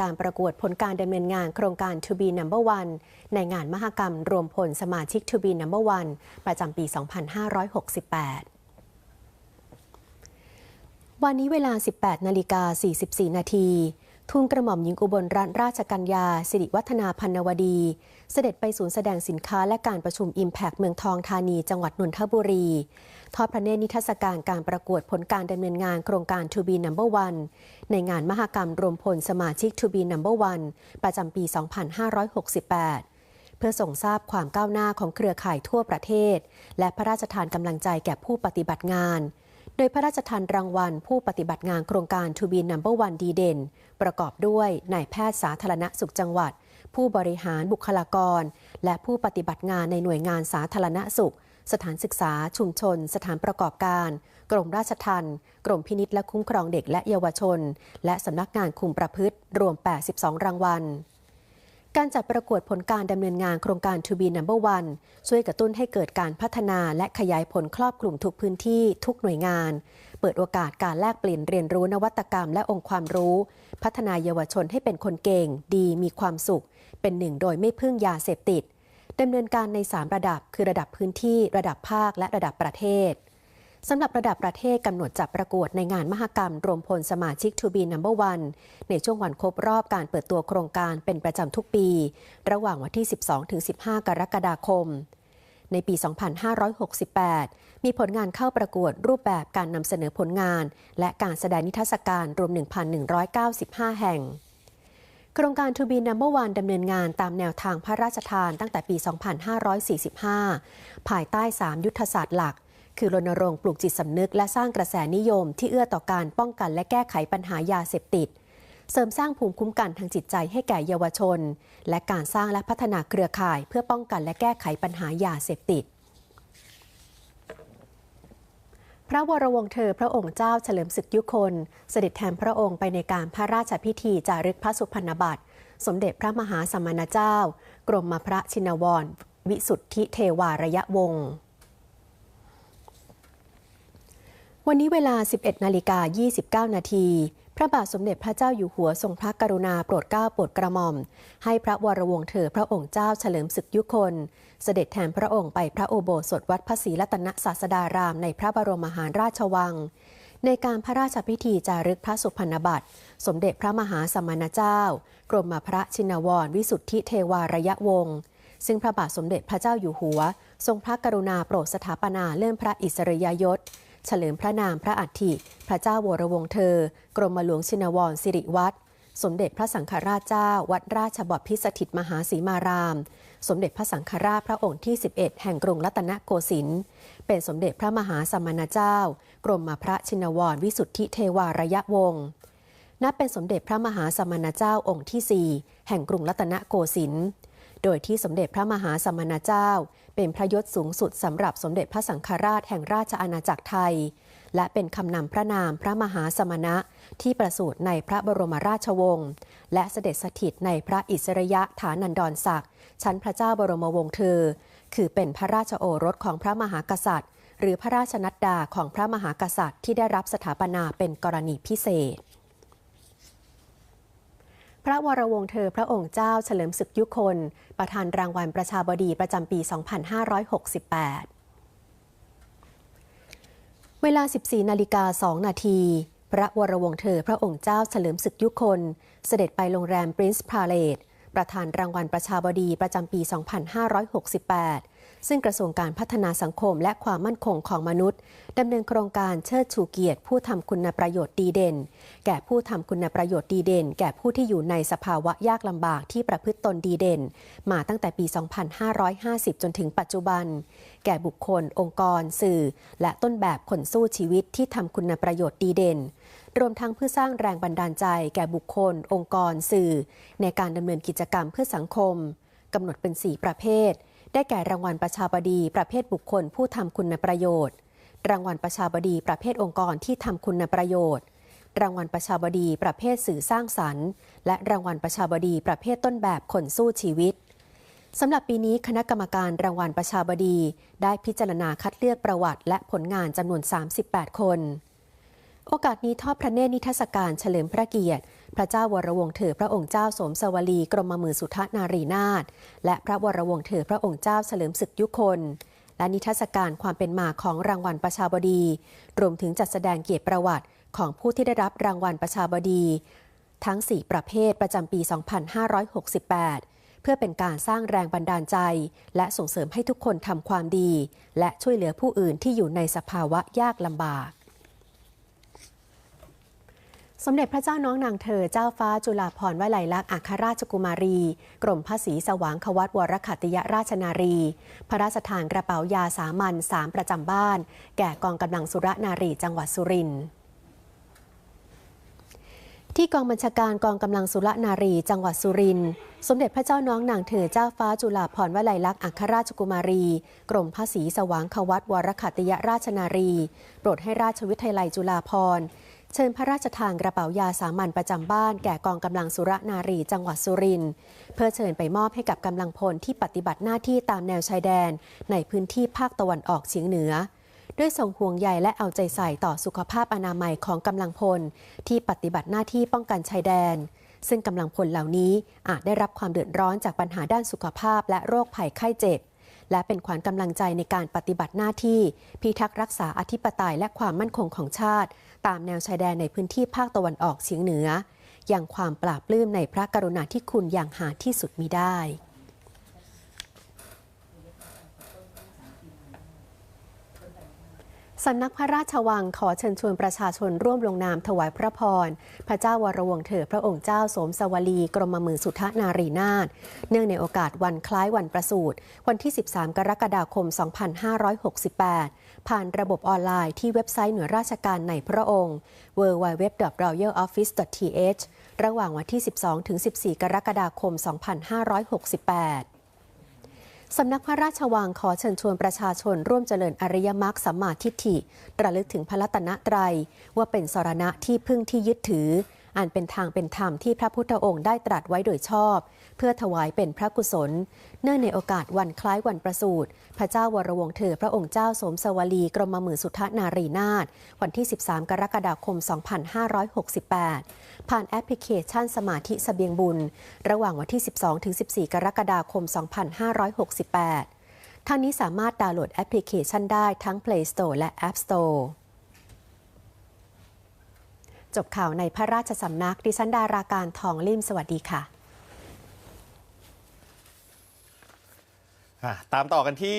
การประกวดผลการดำเนินงานโครงการ To be Number One ในงานมหกรรมรวมพลสมาชิก To be Number One ประจำปี 2568วันนี้เวลา 18 นาฬิกา 44 นาที ทูลกระหม่อมหญิงอุบลรัตนราชกัญญา สิริวัฒนาพันนวดี เสด็จไปศูนย์แสดงสินค้าและการประชุม Impact เมืองทองธานี จังหวัดนนทบุรี ทอดพระเนตรนิทรรศการการประกวดผลการดำเนินงานโครงการ To be Number One ในงานมหกรรมรวมพลสมาชิก To be Number One ประจำปี 2568เพื่อส่งทราบความก้าวหน้าของเครือข่ายทั่วประเทศ และพระราชทานกำลังใจแก่ผู้ปฏิบัติงาน โดยพระราชทานรางวัลผู้ปฏิบัติงานโครงการ To be Number One ดีเด่น ประกอบด้วยนายแพทย์สาธารณสุขจังหวัด ผู้บริหารบุคลากร และผู้ปฏิบัติงานในหน่วยงานสาธารณสุข สถานศึกษา ชุมชน สถานประกอบการ กรมราชทัณฑ์กรมพินิษและคุ้มครองเด็กและเยาวชน และสำนักงานคุมประพฤติ รวม 82 รางวัล การจัดประกวดผลการดำเนินงานโครงการ To be Number One ช่วยกระตุ้นให้เกิดการพัฒนาและขยายผลครอบคลุมทุกพื้นที่ทุกหน่วยงาน เปิดโอกาสการแลกเปลี่ยนเรียนรู้นวัตกรรมและองค์ความรู้ พัฒนายาวชนให้เป็นคนเก่ง ดีมีความสุข เป็นหนึ่งโดยไม่พึ่งยาเสพติดดำเนินการใน 3 ระดับ คือระดับพื้นที่ ระดับภาคและระดับประเทศ สำหรับระดับประเทศกำหนดจัดประกวดในงานมหกรรม รวมพลสมาชิก To be Number One ในช่วงวันครบรอบการเปิดตัวโครงการเป็นประจำทุกปี ระหว่างวันที่ 12-15 กรกฎาคม ในปี 2568 มีผลงานเข้าประกวดรูปแบบการนำเสนอผลงาน และการแสดงนิทรรศการรวม 1,195 แห่งโครงการ To be Number One ดำเนินงานตามแนวทางพระราชทานตั้งแต่ปี 2545 ภายใต้ 3 ยุทธศาสตร์หลัก คือรณรงค์ปลูกจิตสำนึกและสร้างกระแสนิยมที่เอื้อต่อการป้องกันและแก้ไขปัญหายาเสพติด เสริมสร้างภูมิคุ้มกันทางจิตใจให้แก่เยาวชน และการสร้างและพัฒนาเครือข่าย เพื่อป้องกันและแก้ไขปัญหายาเสพติดพระวรวงศ์เธอพระองค์เจ้าเฉลิมศึกยุคน เสด็จแทนพระองค์ไปในการพระราชพิธีจารึกพระสุพรรณบัตร สมเด็จพระมหาสมณเจ้า กรมพระชินวร วิสุทธิเทวารยะวงศ์ วันนี้เวลา 11 นาฬิกา 29 นาที พระบาทสมเด็จพระเจ้าอยู่หัวทรงพระกรุณาโปรดเกล้าโปรดกระหม่อม ให้พระวรวงศ์เธอพระองค์เจ้าเฉลิมศึกยุคน เสด็จแทนพระองค์ไปพระโอโบสถวัดพระศรีรัตนศาสดารามในพระบรมมหาราชวัง ในการพระราชพิธีจารึกพระสุพรรณบัตร สมเด็จพระมหาสมณเจ้า กรมพระชินวร วิสุทธิเทวาระยะวงศ์ซึ่งพระบาทสมเด็จพระเจ้าอยู่หัว ทรงพระกรุณาโปรดสถาปนาเลื่อนพระอิสริยยศ เฉลิมพระนามพระอัฐิพระเจ้าวรวงศ์เธอ กรมหลวงชินวรสิริวัตรสมเด็จพระสังฆราชเจ้า วัดราชบพิสถิตมหาสีมาราม สมเด็จพระสังฆราชพระองค์ที่ 11 แห่งกรุงรัตนโกสินทร์เป็นสมเด็จพระมหาสมณเจ้า กรมพระชินวรวิสุทธิเทวาระยะวงศ์นับเป็นสมเด็จพระมหาสมณเจ้าองค์ที่ 4 แห่งกรุงรัตนโกสินทร์ โดยที่สมเด็จพระมหาสมณเจ้า เป็นพระยศสูงสุดสำหรับสมเด็จพระสังฆราชแห่งราชอาณาจักรไทย และเป็นคำนำพระนามพระมหาสมณะที่ประสูติในพระบรมราชวงศ์และเสด็จสถิตในพระอิสริยะฐานันดรศักดิ์ชั้นพระเจ้าบรมวงศ์เธอ คือเป็นพระราชโอรสของพระมหากษัตริย์ หรือพระราชนัดดาของพระมหากษัตริย์ที่ได้รับสถาปนาเป็นกรณีพิเศษ ระวรวงศ์เธอพระองค์เจ้าเฉลิมศึกยุคน ประธานรางวัลประชาบดีประจำปี 2568 เวลา 14 นาฬิกา 2 นาที พระวรวงศ์เธอพระองค์เจ้าเฉลิมศึกยุคน เสด็จไปโรงแรมปรินซ์พาเลตประธานรางวัลประชาบดีประจำปี 2568 ซึ่งกระทรวงการพัฒนาสังคมและความมั่นคงของมนุษย์ดำเนินโครงการเชิดชูเกียรติ ผู้ทำคุณประโยชน์ดีเด่น แก่ผู้ทำคุณประโยชน์ดีเด่น แก่ผู้ที่อยู่ในสภาวะยากลำบากที่ประพฤติตนดีเด่น มาตั้งแต่ปี 2550 จนถึงปัจจุบัน แก่บุคคล องค์กร สื่อ และต้นแบบคนสู้ชีวิตที่ทำคุณประโยชน์ดีเด่นรวมทั้งเพื่อสร้างแรงบันดาลใจแก่บุคคล องค์กร สื่อ ในการดำเนินกิจกรรมเพื่อสังคมกำหนดเป็น 4 ประเภท ได้แก่รางวัลประชาบดีประเภทบุคคลผู้ทำคุณประโยชน์ รางวัลประชาบดีประเภทองค์กรที่ทำคุณประโยชน์ รางวัลประชาบดีประเภทสื่อสร้างสรรค์ และรางวัลประชาบดีประเภทต้นแบบคนสู้ชีวิตสำหรับปีนี้คณะกรรมการรางวัลประชาบดี ได้พิจารณาคัดเลือกประวัติและผลงานจำนวน 38 คน โอกาสนี้ทอดพระเนตรนิทรรศการเฉลิมพระเกียรติ พระเจ้าวรวงเถอพระองค์เจ้าสมสวลีกรมมือสุทนารีนาถและพระวรวงเถอพระองค์เจ้าเฉลิมศึกยุคน และนิทรรศการความเป็นมาของรางวัลประชาบดี รวมถึงจัดแสดงเกียรติประวัติของผู้ที่ได้รับรางวัลประชาบดี ทั้ง 4 ประเภทประจำปี 2568 เพื่อเป็นการสร้างแรงบันดาลใจ และส่งเสริมให้ทุกคนทำความดี และช่วยเหลือผู้อื่นที่อยู่ในสภาวะยากลำบาก สมเด็จพระเจ้าน้องนางเธอเจ้าฟ้าจุฬาภรณ์วลัยลักษณ์อัครราชกุมารี กรมพระศรีสว่างควัตวรขัตติยราชนารี พระราชทานกระเป๋ายาสามัญสามประจำบ้าน แก่กองกำลังสุรนารีจังหวัดสุรินทร์ที่กองบัญชาการกองกำลังสุรนารี จังหวัดสุรินทร์สมเด็จพระเจ้าน้องนางเธอเจ้าฟ้าจุฬาภรณ์วลัยลักษณ์อัครราชกุมารี กรมพระศรีสว่างควัตวรขัติยราชนารี โปรดให้ราชวิทยาลัยจุฬาภรณ์ เชิญพระราชทานกระเป๋ายาสามัญประจำบ้านแก่กองกำลังสุรนารีจังหวัดสุรินทร์เพื่อเชิญไปมอบให้กับกำลังพลที่ปฏิบัติหน้าที่ตามแนวชายแดน ในพื้นที่ภาคตะวันออกเฉียงเหนือ ด้วยทรงห่วงใยและเอาใจใส่ต่อสุขภาพอนามัยของกำลังพล ที่ปฏิบัติหน้าที่ป้องกันชายแดน ซึ่งกำลังพลเหล่านี้อาจได้รับความเดือดร้อนจากปัญหาด้านสุขภาพและโรคภัยไข้เจ็บ และเป็นขวัญกำลังใจในการปฏิบัติหน้าที่ พิทักษ์รักษาอธิปไตยและความมั่นคงของชาติ ตามแนวชายแดนในพื้นที่ภาคตะวันออกเฉียงเหนือ อย่างความปราบปลื้มในพระกรุณาธิคุณอย่างหาที่สุดมิได้ สำนักพระราชวังขอเชิญชวนประชาชนร่วมลงนามถวายพระพร พระเจ้าวรวงเถอพระองค์เจ้าสมสวลี กรมมือสุทนารีนาถเนื่องในโอกาสวันคล้ายวันประสูติวันที่ 13 กรกฎาคม 2568 ผ่านระบบออนไลน์ที่เว็บไซต์หน่วยราชการในพระองค์ www.royaloffice.th ระหว่างวันที่ 12-14 กรกฎาคม 2568 สำนักพระราชวังขอเชิญชวนประชาชนร่วมเจริญอริยมรรคสัมมาทิฏฐิระลึกถึงพระรัตนตรัย ว่าเป็นสรณะที่พึ่งที่ยึดถือ อันเป็นทางเป็นธรรมที่พระพุทธองค์ได้ตรัสไว้โดยชอบ เพื่อถวายเป็นพระกุศล เนื่องในโอกาสวันคล้ายวันประสูติพระเจ้าวรวงศ์เธอพระองค์เจ้าสมสวลีกรมมือสุทนารีนาถวันที่ 13 กรกฎาคม 2568 ผ่านแอปพลิเคชันสมาธิเสบียงบุญ ระหว่างวันที่ 12-14 กรกฎาคม 2568ท่านนี้สามารถดาวน์โหลดแอปพลิเคชันได้ทั้ง Play Store และ App Store จบข่าวในพระราชสำนักดิฉันดาราการทองลิ่มสวัสดีค่ะอะตามต่อกันที่